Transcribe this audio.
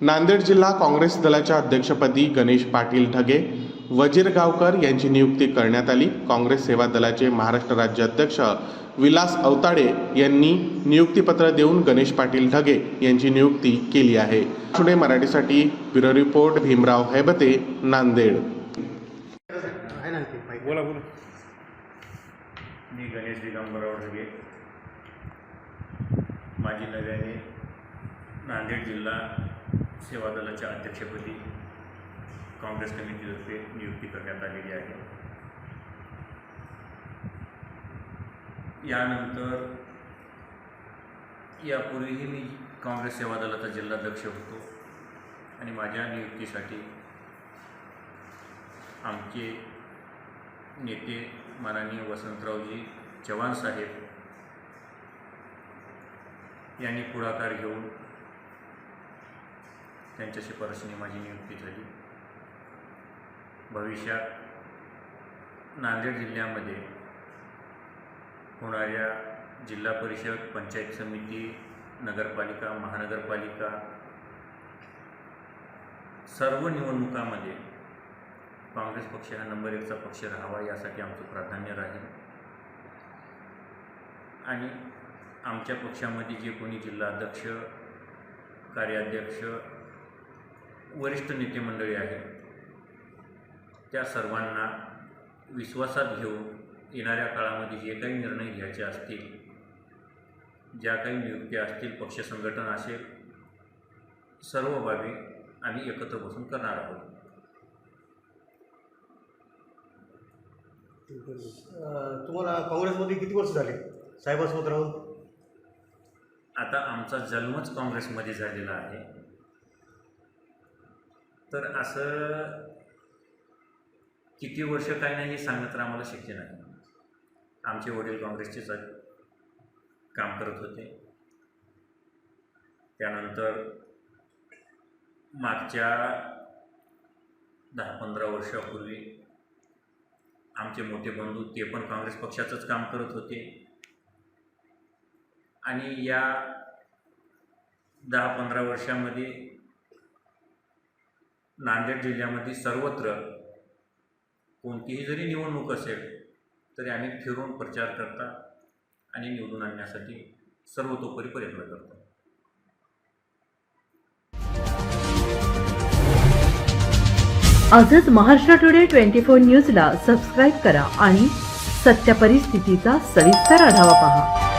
नांदेड जिल्हा काँग्रेस दलाच्या अध्यक्षपदी गणेश पाटील ढगे वजीर गावकर यांची नियुक्ती करण्यात आली. काँग्रेस सेवा दलाचे महाराष्ट्र राज्य अध्यक्ष विलास अवताडे यांनी नियुक्तीपत्र देऊन गणेश पाटील ढगे यांची नियुक्ती केली आहे. टुडे मराठीसाठी ब्युरो रिपोर्ट भीमराव हैबते नांदेड. बोला बोला. मी गणेश दिगंबराव ढगे. माजी नव्याने नांदेड जिल्हा सेवा दलाच्या अध्यक्षपदी काँग्रेस कमिटीतर्फे नियुक्ती करण्यात आलेली आहे. यानंतर यापूर्वीही मी काँग्रेस सेवा दलाचा जिल्हाध्यक्ष होतो आणि माझ्या नियुक्तीसाठी आमचे नेते माननीय वसंतरावजी चव्हाण साहेब यांनी पुढाकार घेऊन त्यांच्या शिफारशीने माझी नियुक्ती झाली. भविष्यात नांदेड जिल्ह्यामध्ये होणाऱ्या जिल्हा परिषद पंचायत समिती नगरपालिका महानगरपालिका सर्व निवडणुकामध्ये काँग्रेस पक्ष हा नंबर एकचा पक्ष राहावा यासाठी आमचं प्राधान्य राहील. आणि आमच्या पक्षामध्ये जे कोणी जिल्हाध्यक्ष कार्याध्यक्ष वरिष्ठ नेते मंडळी आहेत. त्या सर्वांना विश्वासात घेऊन येणाऱ्या काळामध्ये जे काही निर्णय घ्यायचे असतील ज्या काही नियुक्त्या असतील पक्ष संघटन असेल सर्व बाबी आम्ही एकत्र बसून करणार आहोत. तुम्हाला काँग्रेसमध्ये किती वर्ष झाले? साहेबासोबत राहून आता आमचा जन्मच काँग्रेसमध्ये झालेला आहे. तर असं किती वर्ष काय नाही हे सांगणं तर आम्हाला शक्य नाही. आमचे वडील काँग्रेसचेच काम करत होते. त्यानंतर मागच्या दहा पंधरा वर्षापूर्वी आमचे मोठे बंधू ते पण काँग्रेस पक्षाचंच काम करत होते. आणि या दहा पंधरा वर्षामध्ये नांदेड जिल्ह्यामध्ये सर्वत्र कोणतीही जरी निवडणूक असेल तरी आम्ही फिरून प्रचार करता आणि निवडून आणण्यासाठी सर्वतोपरी प्रयत्न करतो आजच महाराष्ट्र टुडे ट्वेंटी फोर न्यूजला सबस्क्राईब करा आणि सत्य परिस्थितीचा सविस्तर आढावा पहा.